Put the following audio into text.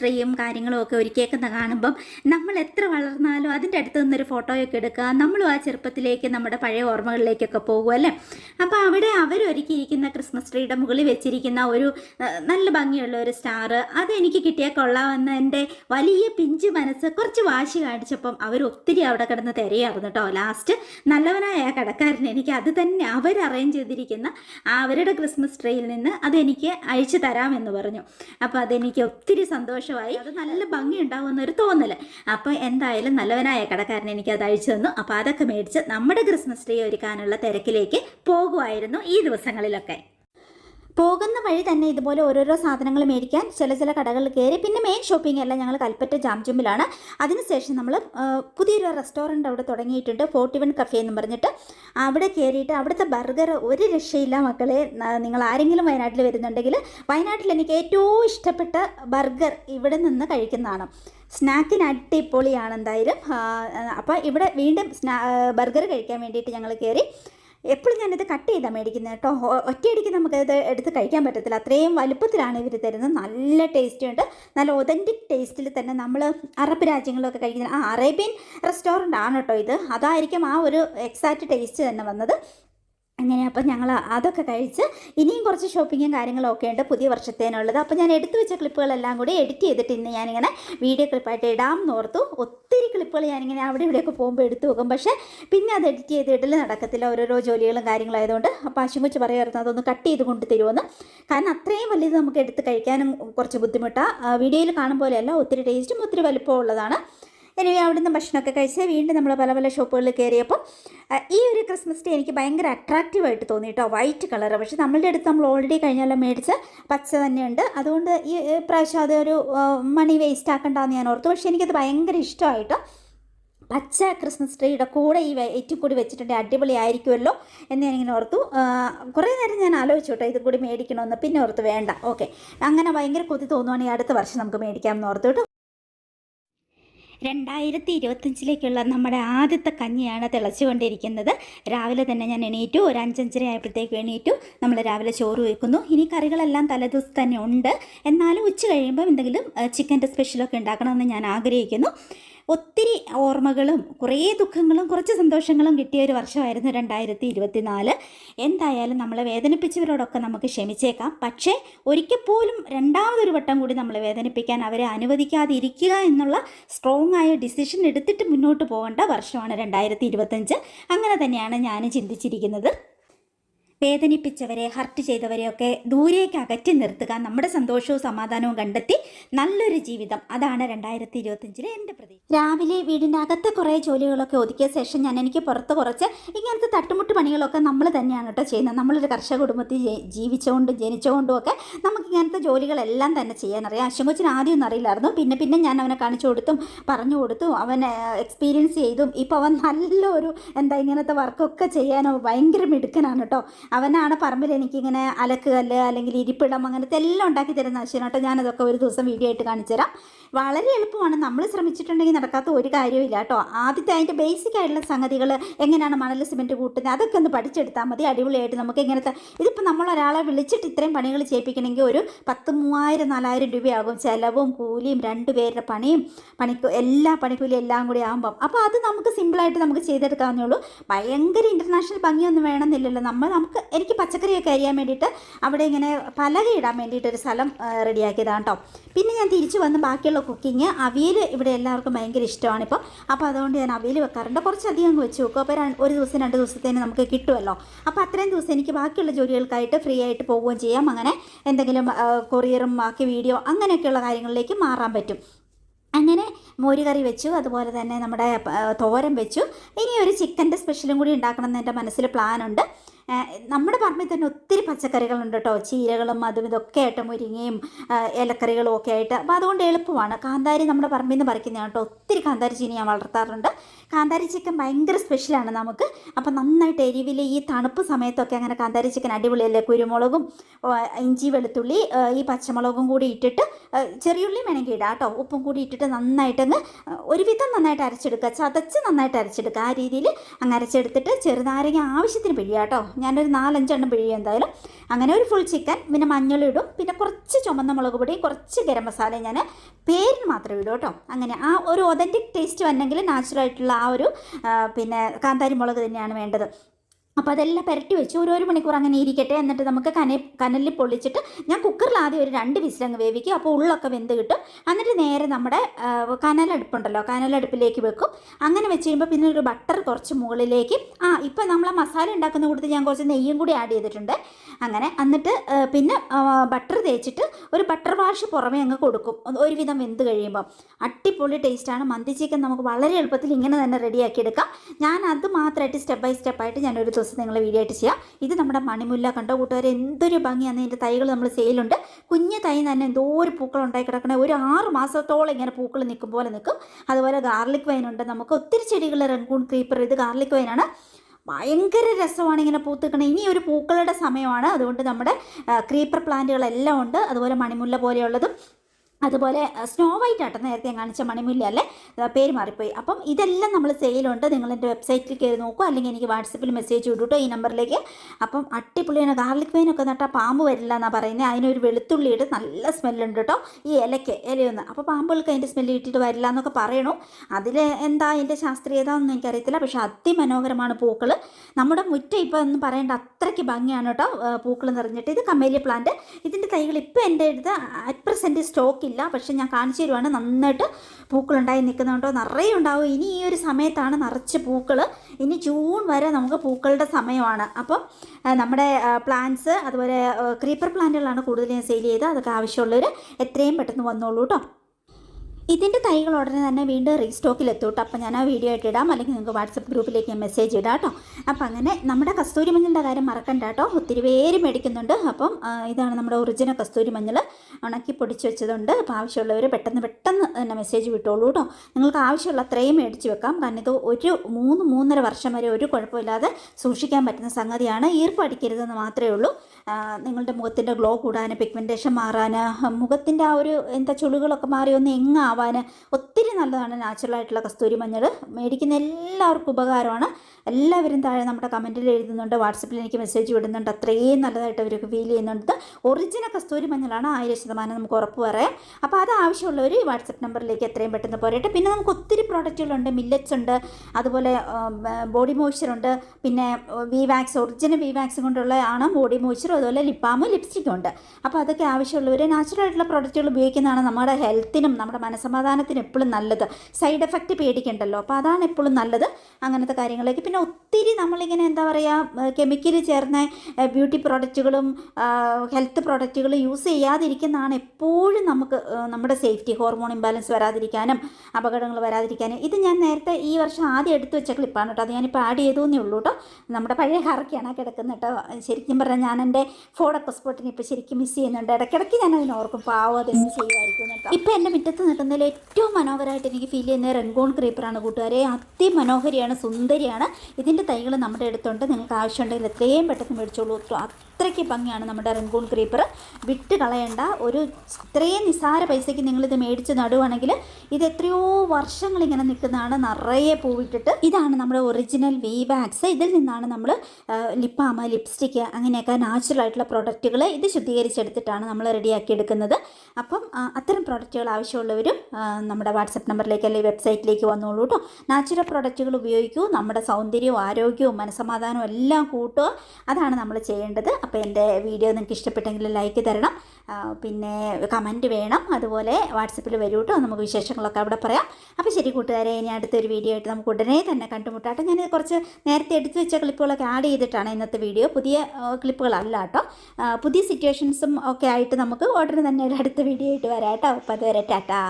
ട്രീയും കാര്യങ്ങളും ഒക്കെ ഒരുക്കിയേക്കുന്ന കാണുമ്പം നമ്മൾ എത്ര വളർന്നാലും അതിന്റെ അടുത്ത് നിന്നൊരു ഫോട്ടോയൊക്കെ എടുക്കുക നമ്മളും ആ ചെറുപ്പത്തിലേക്ക് നമ്മുടെ പഴയ ഓർമ്മകളിലേക്കൊക്കെ പോകും അല്ലേ? അപ്പോൾ അവിടെ അവരൊരുക്കിയിരിക്കുന്ന ക്രിസ്മസ് ട്രീയുടെ മുകളിൽ വെച്ചിരിക്കുന്ന ഒരു നല്ല ഭംഗിയുള്ള ഒരു സ്റ്റാർ അതെനിക്ക് കിട്ടിയാൽ കൊള്ളാമെന്ന് എന്റെ വലിയ പിഞ്ച് മനസ്സ് കുറച്ച് വാശി കാണിച്ചപ്പം അവർ ഒത്തിരി അവിടെ കിടന്ന് തിരയായിരുന്നു കേട്ടോ. ലാസ്റ്റ് നല്ലവനായ ആ കടക്കാരൻ എനിക്ക് അത് തന്നെ അവർ അറേഞ്ച് ചെയ്തിരിക്കുന്ന അവരുടെ ക്രിസ്മസ് ട്രീയിൽ നിന്ന് അതെനിക്ക് അയച്ചു തരാമെന്ന് പറഞ്ഞു. അപ്പോൾ അതെനിക്ക് ഒത്തിരി സന്തോഷമായി. അത് നല്ല ഭംഗി ഉണ്ടാവുമെന്നൊരു തോന്നൽ അപ്പോൾ എന്തായാലും നല്ലവനായ കടക്കാരൻ എനിക്ക് അത് അയച്ചു തന്നു. അപ്പോൾ അതൊക്കെ മേടിച്ച് നമ്മുടെ ക്രിസ്മസ് ട്രീ ഒരുക്കാനുള്ള തിരക്കിലേക്ക് പോകുമായിരുന്നു ഈ ദിവസങ്ങളിലൊക്കെ. പോകുന്ന വഴി തന്നെ ഇതുപോലെ ഓരോരോ സാധനങ്ങൾ മേടിക്കാൻ ചില ചില കടകളിൽ കയറി. പിന്നെ മെയിൻ ഷോപ്പിംഗ് എല്ലാം ഞങ്ങൾ കൽപ്പറ്റ ജാംജുമ്പിലാണ് അതിനുശേഷം നമ്മൾ പുതിയൊരു റെസ്റ്റോറന്റ് അവിടെ തുടങ്ങിയിട്ടുണ്ട്. ഫോർട്ടി വൺ കഫേ എന്ന് പറഞ്ഞിട്ട്. അവിടെ കയറിയിട്ട് അവിടുത്തെ ബർഗർ ഒരു രക്ഷയില്ല മക്കളെ. നിങ്ങൾ ആരെങ്കിലും വയനാട്ടിൽ വരുന്നുണ്ടെങ്കിൽ വയനാട്ടിൽ എനിക്ക് ഏറ്റവും ഇഷ്ടപ്പെട്ട ബർഗർ ഇവിടെ നിന്ന് കഴിക്കുന്നതാണ്. സ്നാക്കിന് അടിപൊളിയാണ് എന്തായാലും. അപ്പോൾ ഇവിടെ വീണ്ടും സ്നാ ബർഗർ കഴിക്കാൻ വേണ്ടിയിട്ട് ഞങ്ങൾ കയറി. എപ്പോഴും ഞാനിത് കട്ട് ചെയ്താൽ മേടിക്കുന്നത് കേട്ടോ ഒറ്റയടിക്ക് നമുക്കത് എടുത്ത് കഴിക്കാൻ പറ്റത്തില്ല. അത്രയും വലുപ്പത്തിലാണ് ഇവർ തരുന്നത്. നല്ല ടേസ്റ്റുണ്ട് നല്ല ഒതന്റിക് ടേസ്റ്റിൽ തന്നെ നമ്മൾ അറബ് രാജ്യങ്ങളിലൊക്കെ കഴിക്കുന്ന ആ അറേബ്യൻ റെസ്റ്റോറന്റ് ആണ് കേട്ടോ ഇത്. അതായിരിക്കും ആ ഒരു എക്സാക്റ്റ് ടേസ്റ്റ് തന്നെ വന്നത്. അങ്ങനെ അപ്പം ഞങ്ങൾ അതൊക്കെ കഴിച്ച് ഇനിയും കുറച്ച് ഷോപ്പിങ്ങും കാര്യങ്ങളും ഒക്കെ ഉണ്ട് പുതിയ വർഷത്തേനുള്ളത്. അപ്പോൾ ഞാൻ എടുത്തു വെച്ച ക്ലിപ്പുകളെല്ലാം കൂടി എഡിറ്റ് ചെയ്തിട്ട് ഇന്ന് ഞാനിങ്ങനെ വീഡിയോ ക്ലിപ്പായിട്ട് ഇടാം ഓർത്തു. ഒത്തിരി ക്ലിപ്പുകൾ ഞാനിങ്ങനെ അവിടെ ഇവിടെയൊക്കെ പോകുമ്പോൾ എടുത്തു വെക്കും. പക്ഷേ പിന്നെ അത് എഡിറ്റ് ചെയ്ത് ഇടൽ നടക്കത്തില്ല. ഓരോരോ ജോലികളും കാര്യങ്ങളും ആയതുകൊണ്ട് അപ്പോൾ അശുംകുച്ച് പറയുമായിരുന്നു അതൊന്ന് കട്ട് ചെയ്ത് കൊണ്ട് തരുമെന്ന് കാരണം അത്രയും വലുത് നമുക്ക് എടുത്ത് കഴിക്കാനും കുറച്ച് ബുദ്ധിമുട്ടാണ് വീഡിയോയിൽ കാണുമ്പോലെയല്ല ഒത്തിരി ടേസ്റ്റും ഒത്തിരി വലുപ്പവും ഉള്ളതാണ്. എനിവേ അവിടുന്ന് ഭക്ഷണമൊക്കെ കഴിച്ച് വീണ്ടും നമ്മൾ പല പല ഷോപ്പുകളിൽ കയറിയപ്പം ഈ ഒരു ക്രിസ്മസ് ഡേ എനിക്ക് ഭയങ്കര അട്രാക്റ്റീവായിട്ട് തോന്നി കേട്ടോ വൈറ്റ് കളർ പക്ഷേ നമ്മളുടെ അടുത്ത് നമ്മൾ ഓൾറെഡി കഴിഞ്ഞാലും മേടിച്ച പച്ച തന്നെയുണ്ട്. അതുകൊണ്ട് ഈ പ്രാവശ്യം അതൊരു മണി വേസ്റ്റ് ആക്കണ്ടെന്ന് ഞാൻ ഓർത്തു. പക്ഷേ എനിക്കത് ഭയങ്കര ഇഷ്ടമായിട്ടോ. പച്ച ക്രിസ്മസ് ട്രീയുടെ കൂടെ ഈ വൈറ്റ് കൂടി വെച്ചിട്ടുണ്ടെങ്കിൽ അടിപൊളിയായിരിക്കുമല്ലോ എന്ന് ഞാനിങ്ങനെ ഓർത്തു. കുറേ നേരം ഞാൻ ആലോചിച്ചു കേട്ടോ ഇതും കൂടി മേടിക്കണമെന്ന് പിന്നെ ഓർത്ത് വേണ്ട. ഓക്കെ അങ്ങനെ ഭയങ്കര കൊതി തോന്നുവാണെങ്കിൽ അടുത്ത വർഷം നമുക്ക് മേടിക്കാമെന്ന് ഓർത്തു കേട്ടോ രണ്ടായിരത്തി ഇരുപത്തഞ്ചിലേക്കുള്ള നമ്മുടെ ആദ്യത്തെ കഞ്ഞിയാണ് തിളച്ചുകൊണ്ടിരിക്കുന്നത്. രാവിലെ തന്നെ ഞാൻ എണീറ്റു. ഒരു അഞ്ചഞ്ചര ആയപ്പോഴത്തേക്ക് എണീറ്റു. നമ്മൾ രാവിലെ ചോറ് വയ്ക്കുന്നു. ഇനി കറികളെല്ലാം തലേദിവസം തന്നെ ഉണ്ട്. എന്നാലും ഉച്ച കഴിയുമ്പോൾ എന്തെങ്കിലും ചിക്കന്റെ സ്പെഷ്യലൊക്കെ ഉണ്ടാക്കണമെന്ന് ഞാൻ ആഗ്രഹിക്കുന്നു. ഒത്തിരി ഓർമ്മകളും കുറേ ദുഃഖങ്ങളും കുറച്ച് സന്തോഷങ്ങളും കിട്ടിയ ഒരു വർഷമായിരുന്നു രണ്ടായിരത്തി ഇരുപത്തി നാല് എന്തായാലും നമ്മളെ വേദനിപ്പിച്ചവരോടൊക്കെ നമുക്ക് ക്ഷമിച്ചേക്കാം. പക്ഷേ ഒരിക്കൽ പോലും രണ്ടാമതൊരു വട്ടം കൂടി നമ്മളെ വേദനിപ്പിക്കാൻ അവരെ അനുവദിക്കാതെ ഇരിക്കുക എന്നുള്ള സ്ട്രോങ് ആയ ഡിസിഷൻ എടുത്തിട്ട് മുന്നോട്ട് പോകേണ്ട വർഷമാണ് രണ്ടായിരത്തി ഇരുപത്തഞ്ച് അങ്ങനെ തന്നെയാണ് ഞാൻ ചിന്തിച്ചിരിക്കുന്നത്. വേദനിപ്പിച്ചവരെ ഹർട്ട് ചെയ്തവരെയൊക്കെ ദൂരേക്ക് അകറ്റി നിർത്തുക നമ്മുടെ സന്തോഷവും സമാധാനവും കണ്ടെത്തി നല്ലൊരു ജീവിതം. അതാണ് രണ്ടായിരത്തി ഇരുപത്തഞ്ചിലെ എന്റെ പ്രതീക്ഷ രാവിലെ വീടിന്റെ അകത്തെ കുറേ ജോലികളൊക്കെ ഒതുക്കിയ ശേഷം ഞാൻ എനിക്ക് പുറത്ത് കുറച്ച് ഇങ്ങനത്തെ തട്ടുമുട്ട് പണികളൊക്കെ നമ്മൾ തന്നെയാണ് കേട്ടോ ചെയ്യുന്നത്. നമ്മളൊരു കർഷക കുടുംബത്തിൽ ജീവിച്ചുകൊണ്ടും ജനിച്ചുകൊണ്ടും ഒക്കെ നമുക്ക് ഇങ്ങനത്തെ ജോലികളെല്ലാം തന്നെ ചെയ്യാനറിയാം അശ്വകൊച്ചിന് ആദ്യമൊന്നും അറിയില്ലായിരുന്നു. പിന്നെ പിന്നെ ഞാൻ അവനെ കാണിച്ചു കൊടുത്തും പറഞ്ഞു കൊടുത്തും അവനെ എക്സ്പീരിയൻസ് ചെയ്തും. ഇപ്പോൾ അവൻ നല്ലൊരു എന്താ ഇങ്ങനത്തെ വർക്കൊക്കെ ചെയ്യാനോ ഭയങ്കര മിടുക്കനാണ് കേട്ടോ. അവനാണ് പറമ്പിൽ എനിക്കിങ്ങനെ അലക്കുകല്ല് അല്ലെങ്കിൽ ഇരിപ്പിടം അങ്ങനത്തെ എല്ലാം ഉണ്ടാക്കി തരുന്ന അശ്വനോട്ടോ ഞാനതൊക്കെ ഒരു ദിവസം വീഡിയോ ആയിട്ട് കാണിച്ചു തരാം. വളരെ എളുപ്പമാണ്. നമ്മൾ ശ്രമിച്ചിട്ടുണ്ടെങ്കിൽ നടക്കാത്ത ഒരു കാര്യമില്ല കേട്ടോ. ആദ്യത്തെ അതിന്റെ ബേസിക് ആയിട്ടുള്ള സംഗതികൾ എങ്ങനെയാണ് മണൽ സിമെന്റ് കൂട്ടുന്നത് അതൊക്കെ ഒന്ന് പഠിച്ചെടുത്താൽ മതി. അടിപൊളിയായിട്ട് നമുക്ക് ഇങ്ങനത്തെ ഇതിപ്പോൾ നമ്മൾ ഒരാളെ വിളിച്ചിട്ട് ഇത്രയും പണികൾ ചെയ്യിപ്പിക്കണമെങ്കിൽ ഒരു പത്ത് മൂവായിരം നാലായിരം രൂപയാകും. ചിലവും കൂലിയും രണ്ട് പേരുടെ പണിയും പണിക്കു എല്ലാ പണിക്കൂലിയും എല്ലാം കൂടി ആകുമ്പം അപ്പോൾ അത് നമുക്ക് സിമ്പിളായിട്ട് നമുക്ക് ചെയ്തെടുക്കാവുന്നേ ഉള്ളൂ. ഭയങ്കര ഇന്റർനാഷണൽ ഭംഗിയൊന്നും വേണമെന്നില്ലല്ലോ. നമ്മൾ നമുക്ക് എനിക്ക് പച്ചക്കറിയൊക്കെ അരിയാൻ വേണ്ടിയിട്ട് അവിടെ ഇങ്ങനെ പലകയിടാൻ വേണ്ടിയിട്ടൊരു സ്ഥലം റെഡിയാക്കിയതാണ് കേട്ടോ പിന്നെ ഞാൻ തിരിച്ചു വന്ന് ബാക്കിയുള്ള കുക്കിങ് അവിയൽ ഇവിടെ എല്ലാവർക്കും ഭയങ്കര ഇഷ്ടമാണ് ഇപ്പോൾ അപ്പോൾ അതുകൊണ്ട് ഞാൻ അവിയൽ വെക്കാറുണ്ട്. കുറച്ചധികം അങ്ങ് വെച്ച് വെക്കും. അപ്പോൾ ഒരു ദിവസം രണ്ട് ദിവസത്തേന് നമുക്ക് കിട്ടുമല്ലോ അപ്പോൾ അത്രയും ദിവസം എനിക്ക് ബാക്കിയുള്ള ജോലികൾക്കായിട്ട് ഫ്രീ ആയിട്ട് പോവുകയും ചെയ്യാം. അങ്ങനെ എന്തെങ്കിലും കൊറിയറും ബാക്കി വീഡിയോ അങ്ങനെയൊക്കെയുള്ള കാര്യങ്ങളിലേക്ക് മാറാൻ പറ്റും. അങ്ങനെ മോരുകറി വെച്ചു. അതുപോലെ തന്നെ നമ്മുടെ തോരം തോരൻ വെച്ചു. ഇനി ഒരു ചിക്കന്റെ സ്പെഷ്യലും കൂടി ഉണ്ടാക്കണം എന്ന് എന്റെ മനസ്സിൽ പ്ലാനുണ്ട് നമ്മുടെ പറമ്പിൽ തന്നെ ഒത്തിരി പച്ചക്കറികളുണ്ട് കേട്ടോ. ചീരകളും അതും ഇതൊക്കെ ആയിട്ട് മുരിങ്ങയും ഇലക്കറികളും ഒക്കെ ആയിട്ട്. അപ്പോൾ അതുകൊണ്ട് എളുപ്പമാണ്. കാന്താരി നമ്മുടെ പറമ്പിൽ നിന്ന് പറിക്കുന്നതാണ് കേട്ടോ. ഒത്തിരി കാന്താരി ചീനി ഞാൻ വളർത്താറുണ്ട്. കാന്താരി ചിക്കൻ ഭയങ്കര സ്പെഷ്യലാണ് നമുക്ക്. അപ്പോൾ നന്നായിട്ട് എരിവിൽ ഈ തണുപ്പ് സമയത്തൊക്കെ അങ്ങനെ കാന്താരി ചിക്കൻ അടിപൊളിയല്ലേ? കുരുമുളകും ഇഞ്ചി വെളുത്തുള്ളി ഈ പച്ചമുളകും കൂടി ഇട്ടിട്ട് ചെറിയുള്ളി വേണമെങ്കിൽ ഇടാം കേട്ടോ. ഉപ്പും കൂടി ഇട്ടിട്ട് നന്നായിട്ടങ്ങ് ഒരുവിധം നന്നായിട്ട് അരച്ചെടുക്കുക. ചതച്ച് നന്നായിട്ട് അരച്ചെടുക്കുക. ആ രീതിയിൽ അങ്ങ് അരച്ചെടുത്തിട്ട് ചെറുനാരങ്ങ ആവശ്യത്തിന് പിഴിയാം കേട്ടോ. ഞാനൊരു നാലഞ്ചെണ്ണം പിഴിയും എന്തായാലും. അങ്ങനെ ഒരു ഫുൾ ചിക്കൻ പിന്നെ മഞ്ഞളിടും പിന്നെ കുറച്ച് ചുമന്ന മുളക് പൊടി കുറച്ച് ഗരം മസാല ഞാൻ പേരിന് മാത്രം ഇടൂ കേട്ടോ. അങ്ങനെ ആ ഒരു ഒതന്റിക് ടേസ്റ്റ് വന്നെങ്കിൽ നാച്ചുറൽ ആയിട്ടുള്ള ആ ഒരു പിന്നെ കാന്താരി മുളക് തന്നെയാണ് വേണ്ടത്. അപ്പോൾ അതെല്ലാം പുരട്ടി വെച്ച് ഒരു ഒരു മണിക്കൂർ അങ്ങനെ ഇരിക്കട്ടെ എന്നിട്ട് നമുക്ക് കന കനലിൽ പൊള്ളിച്ചിട്ട് ഞാൻ കുക്കറിൽ ആദ്യം ഒരു രണ്ട് വിസിലങ്ങ് വേവിക്കും. അപ്പോൾ ഉള്ളൊക്കെ വെന്ത് കിട്ടും. എന്നിട്ട് നേരെ നമ്മുടെ കനലടുപ്പുണ്ടല്ലോ കനലടുപ്പിലേക്ക് വെക്കും. അങ്ങനെ വെച്ച് കഴിയുമ്പോൾ പിന്നെ ഒരു ബട്ടർ കുറച്ച് മുകളിലേക്ക്. ആ ഇപ്പോൾ നമ്മൾ മസാല ഉണ്ടാക്കുന്ന കൂട്ടത്തിൽ ഞാൻ കുറച്ച് നെയ്യും കൂടി ആഡ് ചെയ്തിട്ടുണ്ട്. അങ്ങനെ എന്നിട്ട് പിന്നെ ബട്ടർ തേച്ചിട്ട് ഒരു ബട്ടർ വാഷ് പുറമേ അങ്ങ് കൊടുക്കും. ഒരുവിധം വെന്ത് കഴിയുമ്പോൾ അടിപൊളി ടേസ്റ്റാണ് മന്തി ചിക്കൻ നമുക്ക് വളരെ എളുപ്പത്തിൽ ഇങ്ങനെ തന്നെ റെഡിയാക്കി എടുക്കാം. ഞാൻ അത് മാത്രമായിട്ട് സ്റ്റെപ്പ് ബൈ സ്റ്റെപ്പായിട്ട് ഞാനൊരു ഒരു ദിവസം നിങ്ങളെ വീഡിയോ ആയിട്ട് ചെയ്യാം. ഇത് നമ്മുടെ മണിമുല്ല കണ്ടോ കൂട്ടുകാരെ? എന്തൊരു ഭംഗിയാണ്. ഇതിന്റെ തൈകൾ നമ്മൾ സെയിലുണ്ട് കുഞ്ഞ് തൈ തന്നെ എന്തോ ഒരു പൂക്കൾ ഉണ്ടായി കിടക്കണേ. ഒരു ആറ് മാസത്തോളം ഇങ്ങനെ പൂക്കൾ നിൽക്കും പോലെ നിൽക്കും. അതുപോലെ ഗാർലിക് വൈനുണ്ട് നമുക്ക് ഒത്തിരി ചെടികൾ റെൻകൂൺ ക്രീപ്പർ ഇത് ഗാർലിക് വൈനാണ് ഭയങ്കര രസമാണ് ഇങ്ങനെ പൂത്തിക്കണത് ഇനി ഒരു പൂക്കളുടെ സമയമാണ്. അതുകൊണ്ട് നമ്മുടെ ക്രീപ്പർ പ്ലാന്റുകളെല്ലാം ഉണ്ട്. അതുപോലെ മണിമുല്ല പോലെയുള്ളതും. അതുപോലെ സ്നോ വൈറ്റ് ആട്ടെ നേരത്തെ കാണിച്ച മണിമുല്ല അല്ലേ? പേര് മാറിപ്പോയി. അപ്പം ഇതെല്ലാം നമ്മൾ സെയിലുണ്ട് നിങ്ങൾ എന്റെ വെബ്സൈറ്റിൽ കയറി നോക്കുക. അല്ലെങ്കിൽ എനിക്ക് വാട്സപ്പിൽ മെസ്സേജ് ഇടൂട്ടോ ഈ നമ്പറിലേക്ക് അപ്പം അട്ടിപ്പുള്ളിനെ ഗാർലിക് വൈനൊക്കെ നട്ടാൽ പാമ്പ് വരില്ല എന്നാണ് പറയുന്നത് അതിനൊരു വെളുത്തുള്ളിയിട്ട് നല്ല സ്മെല്ലുണ്ട് കേട്ടോ ഈ ഇലയ്ക്ക് ഇലയൊന്ന്. അപ്പോൾ പാമ്പുകൾക്ക് അതിന്റെ സ്മെല്ല് കിട്ടിയിട്ട് വരില്ല എന്നൊക്കെ പറയണു. അതിൽ എന്താ അതിന്റെ ശാസ്ത്രീയത ഒന്നും എനിക്കറിയത്തില്ല. പക്ഷേ അതിമനോഹരമാണ് പൂക്കൾ നമ്മുടെ മുറ്റം ഇപ്പോൾ ഒന്നും പറയേണ്ട അത്രയ്ക്ക് ഭംഗിയാണ് കേട്ടോ പൂക്കൾ നിറഞ്ഞിട്ട്. ഇത് കമ്മേലിയ പ്ലാന്റ് ഇതിന്റെ തൈകൾ ഇപ്പോൾ എന്റെ അടുത്ത് അറ്റ് പ്രസന്റ് സ്റ്റോക്ക് ഇല്ല. പക്ഷേ ഞാൻ കാണിച്ചു തരുവാണ്. നന്നായിട്ട് പൂക്കളുണ്ടായി നിൽക്കുന്നുണ്ടോ നിറയെ ഉണ്ടാവും. ഇനി ഈ ഒരു സമയത്താണ് നിറച്ച് പൂക്കൾ ഇനി ജൂൺ വരെ നമുക്ക് പൂക്കളുടെ സമയമാണ്. അപ്പം നമ്മുടെ പ്ലാന്റ്സ് അതുപോലെ ക്രീപ്പർ പ്ലാന്റുകളാണ് കൂടുതൽ ഞാൻ സെയിൽ ചെയ്ത് അതൊക്കെ ആവശ്യമുള്ളവർ എത്രയും പെട്ടെന്ന് വന്നോളൂ കേട്ടോ. ഇതിന്റെ തൈകൾ ഉടനെ തന്നെ വീണ്ടും റീസ്റ്റോക്കിൽ എത്തും അപ്പോൾ ഞാൻ ആ വീഡിയോ ആയിട്ട് ഇടാം. അല്ലെങ്കിൽ നിങ്ങൾക്ക് വാട്സപ്പ് ഗ്രൂപ്പിലേക്ക് മെസ്സേജ് ഇടാം കേട്ടോ അപ്പോൾ അങ്ങനെ നമ്മുടെ കസ്തൂരി മഞ്ഞളുടെ കാര്യം മറക്കണ്ട കേട്ടോ ഒത്തിരി പേര് മേടിക്കുന്നുണ്ട്. അപ്പം ഇതാണ് നമ്മുടെ ഒറിജിനൽ കസ്തൂരി മഞ്ഞൾ ഉണക്കി പൊടിച്ച് വെച്ചതുണ്ട്. അപ്പോൾ ആവശ്യമുള്ളവർ പെട്ടെന്ന് പെട്ടെന്ന് തന്നെ മെസ്സേജ് വിട്ടോളൂ കേട്ടോ നിങ്ങൾക്ക് ആവശ്യമുള്ള അത്രയും മേടിച്ച് വെക്കാം. കാരണം ഇത് ഒരു മൂന്ന് മൂന്നര വർഷം വരെ ഒരു കുഴപ്പമില്ലാതെ സൂക്ഷിക്കാൻ പറ്റുന്ന സംഗതിയാണ്. ഈർപ്പം അടിക്കരുതെന്ന് മാത്രമേ ഉള്ളൂ. നിങ്ങളുടെ മുഖത്തിന്റെ ഗ്ലോ കൂടാൻ പിഗ്മെന്റേഷൻ മാറാൻ മുഖത്തിന്റെ ആ ഒരു എന്താ ചുളികളൊക്കെ മാറി ഒന്ന് എങ്ങാവാൻ ഒത്തിരി നല്ലതാണ് നാച്ചുറലായിട്ടുള്ള കസ്തൂരി മഞ്ഞൾ. മേടിക്കുന്ന എല്ലാവർക്കും ഉപകാരമാണ്. എല്ലാവരും താഴെ നമ്മുടെ കമന്റിൽ എഴുതുന്നുണ്ട്. വാട്സപ്പിൽ എനിക്ക് മെസ്സേജ് വിടുന്നുണ്ട്. അത്രയും നല്ലതായിട്ട് അവർക്ക് ഫീൽ ചെയ്യുന്നുണ്ട്. ഒറിജിനൽ കസ്തൂരി മഞ്ഞളാണ് ആയിരം ശതമാനം നമുക്ക് ഉറപ്പ് പറയാം. അപ്പോൾ അത് ആവശ്യമുള്ളവർ വാട്സപ്പ് നമ്പറിലേക്ക് എത്രയും പെട്ടെന്ന് പോരട്ടെ. പിന്നെ നമുക്ക് ഒത്തിരി പ്രോഡക്റ്റുകളുണ്ട് മില്ലറ്റ്സ് ഉണ്ട്. അതുപോലെ ബോഡി മോയ്സ്ചർ ഉണ്ട്. പിന്നെ V wax original V wax കൊണ്ടുള്ള ആണ് ബോഡി മോയ്സ്ചർ അതുപോലെ ലിപ്പാമും ലിപ്സ്റ്റിക്കും ഉണ്ട്. അപ്പോൾ അതൊക്കെ ആവശ്യമുള്ളവർ നാച്ചുറൽ ആയിട്ടുള്ള പ്രോഡക്റ്റുകൾ ഉപയോഗിക്കുന്നതാണ് നമ്മുടെ ഹെൽത്തിനും നമ്മുടെ മനസമാധാനത്തിനും എപ്പോഴും നല്ലത്. സൈഡ് എഫക്റ്റ് പേടിക്കണ്ടല്ലോ. അപ്പോൾ അതാണ് എപ്പോഴും നല്ലത്. അങ്ങനത്തെ കാര്യങ്ങളൊക്കെ. പിന്നെ ഒത്തിരി നമ്മളിങ്ങനെ എന്താ പറയുക കെമിക്കൽ ചേർന്ന ബ്യൂട്ടി പ്രോഡക്റ്റുകളും ഹെൽത്ത് പ്രോഡക്റ്റുകളും യൂസ് ചെയ്യാതിരിക്കുന്നതാണ് എപ്പോഴും നമുക്ക് നമ്മുടെ സേഫ്റ്റി ഹോർമോൺ ഇംബാലൻസ് വരാതിരിക്കാനും അപകടങ്ങൾ വരാതിരിക്കാനും. ഇത് ഞാൻ നേരത്തെ ഈ വർഷം ആദ്യം എടുത്തു വെച്ച ക്ലിപ്പാണ് കേട്ടോ. അത് ഞാനിപ്പോൾ ആഡ് ചെയ്തു എന്നേ ഉള്ളൂ കേട്ടോ. നമ്മുടെ പഴയ ഹറക്കാണ് കിടക്കുന്നത് കേട്ടോ. ശരിക്കും പറഞ്ഞാൽ ഞാൻ എന്റെ ഫോഡൊക്കെ സ്പോട്ടിനെ ഇപ്പോൾ ശരിക്കും മിസ് ചെയ്യുന്നുണ്ട്. ഇടയ്ക്കിടയ്ക്ക് ഞാൻ അതിന് ഓർക്കും. പാവം അതെന്ന് ചെയ്യുമായിരിക്കും ഇപ്പോൾ എന്റെ മുറ്റത്ത് നിൽക്കുന്നതിൽ ഏറ്റവും മനോഹരമായിട്ട് എനിക്ക് ഫീൽ ചെയ്യുന്ന റെങ്കോൺ ക്രീപ്പറാണ് കൂട്ടുകാരെ. അതിമനോഹരിയാണ് സുന്ദരിയാണ്. ഇതിന്റെ തൈകൾ നമ്മുടെ അടുത്തുണ്ട്. നിങ്ങൾക്ക് ആവശ്യമുണ്ടെങ്കിൽ എത്രയും പെട്ടെന്ന് മേടിച്ചോളൂ. അത്രയ്ക്ക് ഭംഗിയാണ് നമ്മുടെ റെൻകൂൺ ക്രീപ്പർ. വിട്ട് കളയേണ്ട. ഒരു ഇത്രയും നിസ്സാര പൈസയ്ക്ക് നിങ്ങളിത് മേടിച്ച് നടുവാണെങ്കിൽ ഇത് എത്രയോ വർഷങ്ങളിങ്ങനെ നിൽക്കുന്നതാണ്. നിറയെ പൂവിട്ടിട്ട് ഇതാണ് നമ്മുടെ ഒറിജിനൽ വി വാക്സ് ഇതിൽ നിന്നാണ് നമ്മൾ ലിപ്പാമ ലിപ്സ്റ്റിക്ക് അങ്ങനെയൊക്കെ നാച്ചുറൽ ആയിട്ടുള്ള പ്രൊഡക്റ്റുകൾ ഇത് ശുദ്ധീകരിച്ചെടുത്തിട്ടാണ് നമ്മൾ റെഡിയാക്കി എടുക്കുന്നത്. അപ്പം അത്തരം പ്രൊഡക്റ്റുകൾ ആവശ്യമുള്ളവരും നമ്മുടെ വാട്സപ്പ് നമ്പറിലേക്ക് അല്ലെങ്കിൽ വെബ്സൈറ്റിലേക്ക് വന്നോളൂ കേട്ടോ നാച്ചുറൽ പ്രൊഡക്റ്റുകൾ ഉപയോഗിക്കൂ. നമ്മുടെ സൗന്ദര്യവും ആരോഗ്യവും മനസ്സമാധാനവും എല്ലാം കൂട്ടുക. അതാണ് നമ്മൾ ചെയ്യേണ്ടത്. അപ്പോൾ എന്റെ വീഡിയോ നിങ്ങൾക്ക് ഇഷ്ടപ്പെട്ടെങ്കിൽ ലൈക്ക് തരണം. പിന്നെ കമന്റ് വേണം. അതുപോലെ വാട്സപ്പിൽ വരൂ കേട്ടോ. നമുക്ക് വിശേഷങ്ങളൊക്കെ അവിടെ പറയാം. അപ്പോൾ ശരി കൂട്ടുകാരെ ഇനി അടുത്തൊരു വീഡിയോ ആയിട്ട് നമുക്ക് ഉടനെ തന്നെ കണ്ടുമുട്ടാട്ടോ. ഞാൻ കുറച്ച് നേരത്തെ എടുത്തു വെച്ച ക്ലിപ്പുകളൊക്കെ ആഡ് ചെയ്തിട്ടാണ് ഇന്നത്തെ വീഡിയോ. പുതിയ ക്ലിപ്പുകളല്ല കേട്ടോ. പുതിയ സിറ്റുവേഷൻസും ഒക്കെ ആയിട്ട് നമുക്ക് ഉടനെ തന്നെ അടുത്ത വീഡിയോ ആയിട്ട് വരാം കേട്ടോ. അപ്പോൾ അതുവരെ ടാറ്റാ.